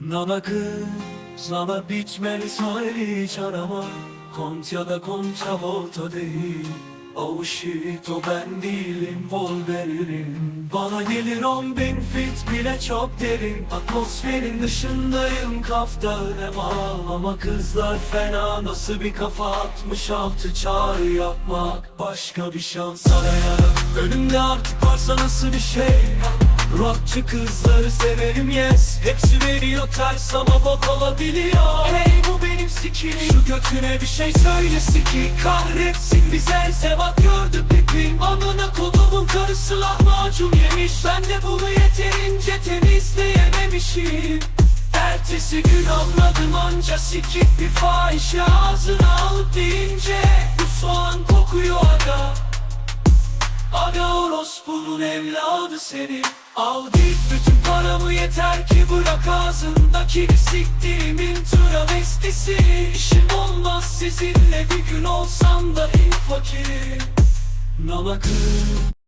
Nana kız, nana biçmeli İsmail hiç arama. Kont ya da konça volta değil. Oh shit o ben değilim Wolverine Bana gelir on bin fit bile çok derin. Atmosferin dışındayım kaftanım Ama kızlar fena nasıl bir kafa 66 çağrı yapmak. Başka bir şans arayarak Önümde artık varsa nasıl bir şey Rockçı kızları severim yes. Hepsi veriyor ters ama bok olabiliyor. Hey bu benim skill Şu götüne bir şey söyle siki Kahretsin bize. Sevat gördü pipim Amına kodumun karısı lahmacun yemiş. Ben de bunu yeterince temizleyememişim. Ertesi gün anladım anca sikik bir fahişe Ağzına alıp deyince Bu soğan kokuyor aga Aga orospunun evladı seni Al git bütün paramı yeter ki bırak ağzındaki Siktiğimin travestisi. İşim olmaz sizinle bir gün olsam da ilk fakirim Nalakım